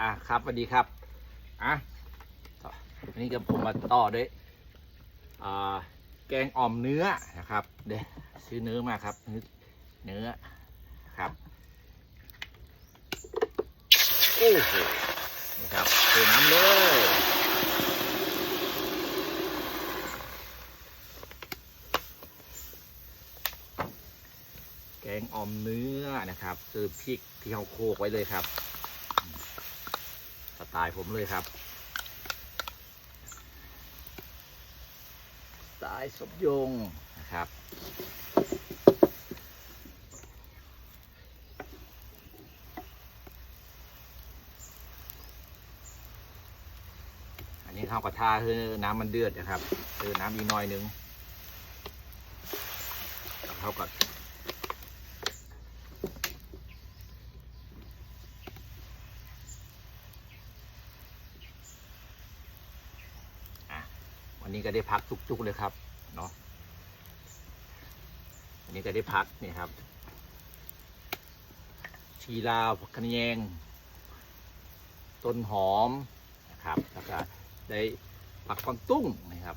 อะครับสวัสดีครับอะอันนี้ก็ผมมาต่อด้วยอ่าแกงอ่อมเนื้อนะครับ เดี๋ยวซื้อเนื้อมาครับ เนื้อครับโอ้โหนี่ครับเทน้ำเลยแกงอ่อมเนื้อนะครับคือพริกที่เขาโขลกไว้เลยครับ สไตล์ผมเลยครับสไตล์สมยงนะครับ อันนี้ข้าวกระทาคือน้ำมันเดือดนะครับคือน้ำอีกน้อยหนึงแล้วเขาก็วั นี้ก็ได้พักจุกๆเลยครับเนาะวันนี้ก็ได้พักนี่ครับ ชีลาวผักคะแยง ต้นหอมนะครับแล้วก็ได้ผักกวางตุ้งนะครับ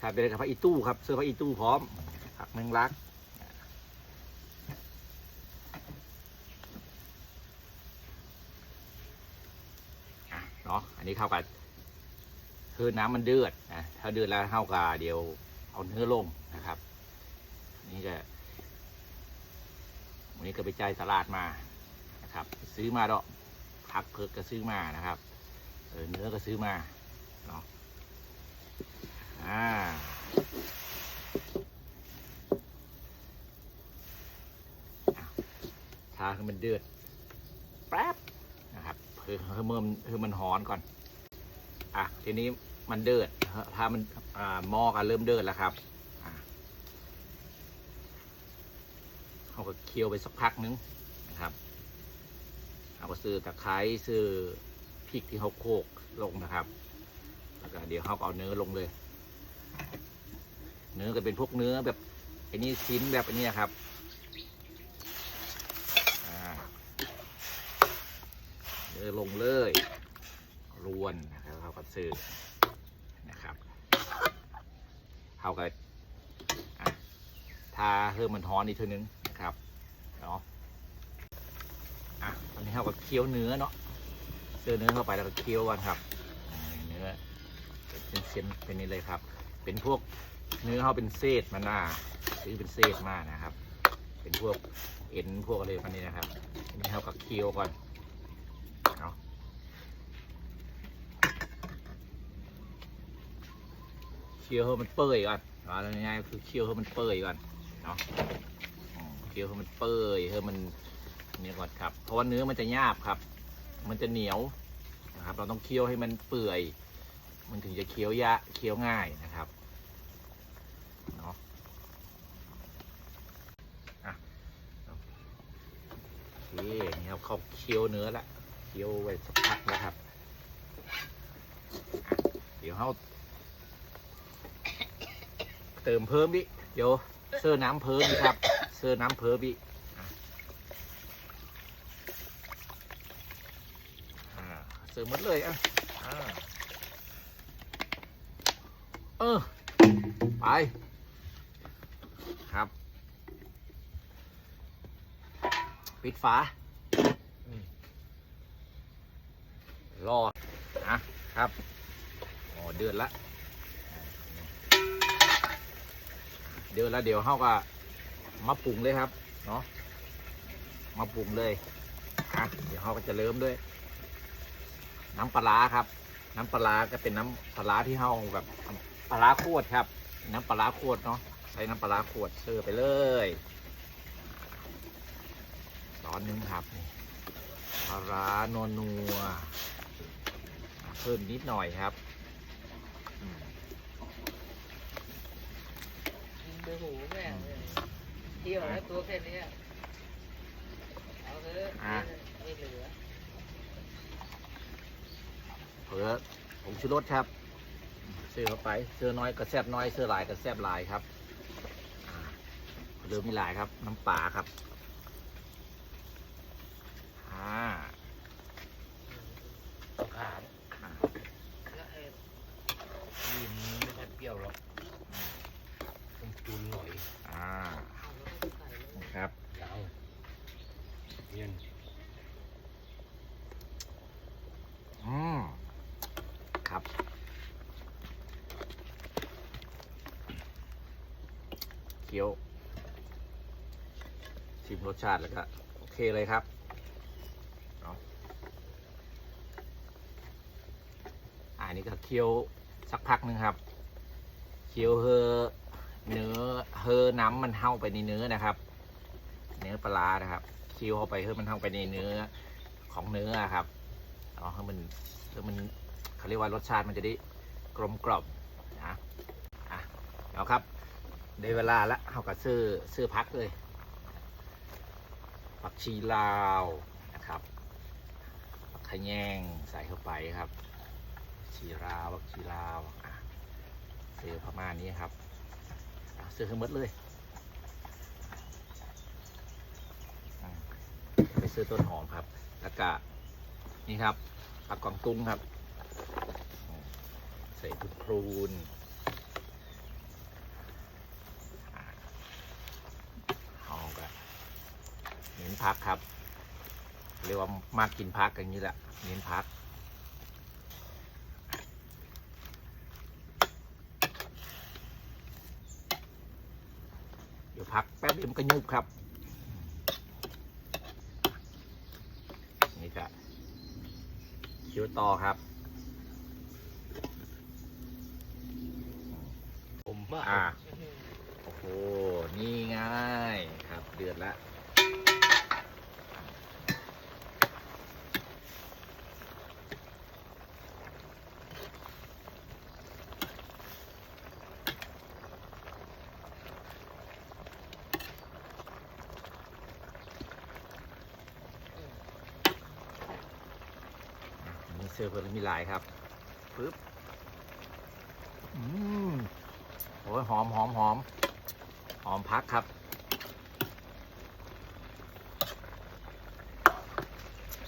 ขาดไปเลยกับผักอีตู้ครับเสื้อผักอีตู้พร้อมผักแมงลัก อะเนี้เข้ากับคือน้ำมันเดือดนะถ้าเดือดแล้วเข้ากับเดี๋ยวเอาเนื้อลงนะครับ นี่ก็วันนี้ก็ไปใจ่ายตลาดมานะครับ ซื้อมาดอกผักเผือกก็ซื้อมานะครับเออเนื้อก็ซื้อมาเนาะอ่าทาให้มันเดือดแป๊บนะครับคือคือมันคือมันหอนก่อน อะทีนี้มันเดือดถ้ามันอ่าหม้อกันเริ่มเดือดแล้วครับเขาก็เคี่ยวไปสักพักนึงนะครับ เอาก็ซื้อตะไคร้ซื้อพริกที่เขาโขลกลงนะครับ แล้วก็เดี๋ยวเขาก็เอาเนื้อลงเลย เนื้อก็เป็นพวกเนื้อแบบไอ้นี่ชิ้นแบบอันนี้ครับอ่าเดินลงเลยรวนนะครับ เขาก็ซื้อนะครับเขาก็ทาเพิ่มมันฮ้อนอีกทีนึงนะครับเนาะอะตอนนี้เขาก็เคี้ยวเนื้อเนาะเสื้อเนื้อเข้าไปแล้วก็เคี้ยวกันครับเนื้อเป็นเส้นเป็นนี้เลยครับ เป็นพวกเนื้อเขาเป็นเศษมันน่าซื้อเป็นเศษมากนะครับ เป็นพวกเอ็นพวกอะไรพันนี้นะครับอันนี้เขาก็เคี้ยวก่อน เอาเคี่ยวให้มันเปื่อยก่อนเอาง่ายๆคือเคี่ยวให้มันเปื่อยก่อนเนาะเคี่ยวให้มันเปื่อยให้มันเนี่ยก่อนครับ เพราะว่าเนื้อมันจะหยาบครับ มันจะเหนียวนะครับ เราต้องเคี่ยวให้มันเปื่อย มันถึงจะเคี้ยวยะเคี้ยวง่ายนะครับเนาะอะโอเคนี่ครับเขาเคี้ยวเนื้อละเคี่ยวไว้สักพักนะครับ เดี๋ยวเขา เติมเพิ่มอีกเดี๋ยวเสื้อน้ำเพิ่มอีกครับ เสื้อน้ำเพิ่มอีกอะอ่าเติมหมดเลยอะเออไปครับ ปิดฝารอนะครับอ๋อเดือนละ เดือนละเดี๋ยวเขาก็มาปรุงเลยครับ เนาะมาปรุงเลยอะเดี๋ยวเขาก็จะเริ่มด้วย น้ำปลาครับ น้ำปลาร้าก็เป็นน้ำปลาร้าที่เขาแบบปลาร้าขวดครับ น้ำปลาร้าขวดเนาะใช้น้ำปลาร้าขวดเสิร์ฟไปเลยตอนนึงครับนี่ปลาร้านัวนัวเพิ่มนิดหน่อยครับอืม ดูหูแม่เลยเที่ยวแล้วตัวแค่เนี้ยเอาเถอะไม่เหลือเผื่อผงชูรสครับเสื้อเข้าไปเสื้อน้อยก็แซบน้อยเสื้อหลายก็แซบหลายครับอ่าเริ่มมีหลายครับ น้ำปลาครับต้องขาดแล้วไอ้นี่มันไม่ค่อยเปรี้ยวหรอกต้องจุนหน่อย อ่า เอาแล้วก็ใส่ลง ครับ ยาวเนียน อืมครับ เคี้ยว ชิมรสชาติแล้วก็โอเคเลยครับเนาะอะอันนี้ก็เคี้ยวสักพักหนึงครับ เคี้ยวเฮอเนื้อเฮอน้ำมันเข้าไปในเนื้อนะครับ เนื้อปลาร้านะครับเคี้ยวเข้าไปเฮอมันเข้าไปในเนื้อของเนื้อครับเอาให้มันให้มันเขาเรียกว่ารสชาติมันจะได้กลมกล่อมนะอะเอาครับได้เวลาแล้วเขาก็ซื้อซื้อพักเลย ผักชีลาวนะครับผักขะแยงใส่เข้าไปครับชีลาวผักชีลาวอะซื้อประมาณนี้ครับอะซื้อทั้งหมดเลยไปซื้อต้นหอมครับแล้วก็นี่ครับผักกวางตุ้งครับ ใส่พุดพรูนอะเอาไป เน้น พักครับเรียกว่ามากกินพักอย่างนี้แหละเน้นพัก เดี๋ยวพักแป๊บเดียวมันก็ยุบครับ นี่ก็เคี้ยวต่อครับผมมากอ่าโอ้โห นี่ง่ายครับ เดือดแล้ว มี เซอร์เฟอร์มีหลายครับปึ๊บอืมโอ้ยหอมหอมหอมหอมพักครับ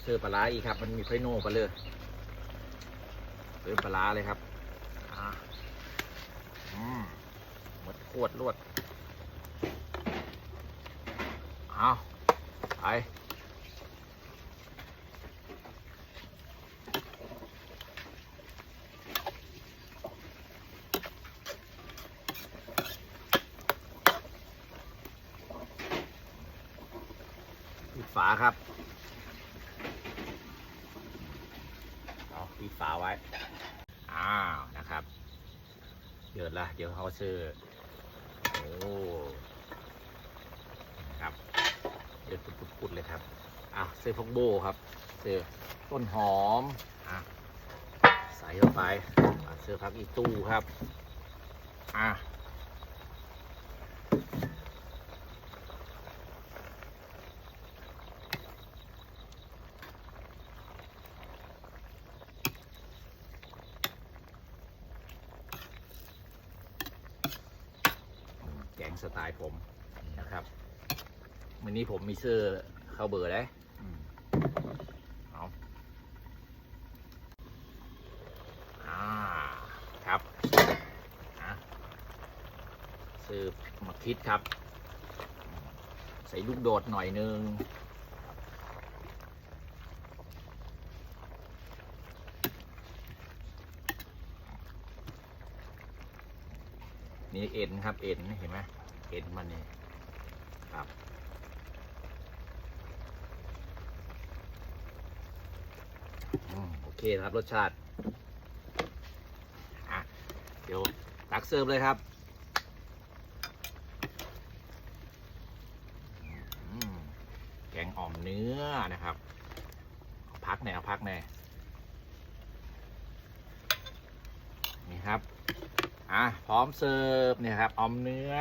เสื้อปลาอีกครับ มันมีไฟโน่ไปเลยเสื้อปลาเลยครับอ่าอืมหมดขวดรวด เอาไปาครับเอาปิดฝาไว้ อ้าวนะครับ เดือดละ เดี๋ยวเขาซื้อโอ้นะครับ เดือดปุดๆๆเลยครับอะซื้อพวกโบครับซื้อต้นหอมอะใส่เข้าไปอะซื้อพักอีตู้ครับ อะ แกง สไตล์ผมนะครับ วันนี้ผมมีเสื้อเข้าเบอร์ได้อืมเอาอ่าครับอะซื้อมาคิดครับ ใส่ลูกโดดหน่อยนึงนี่เอ็นครับเอ็นเห็นไหม เอ็นมันนี่ครับอโอเคครับ รสชาติอะเดี๋ยวตักเสิร์ฟเลยครับแกงอ่อมเนื้อนะครับ พักแนวพักแน่นี่ครับ อะ พร้อมเสิร์ฟเนี่ยครับอ่อมเนื้อ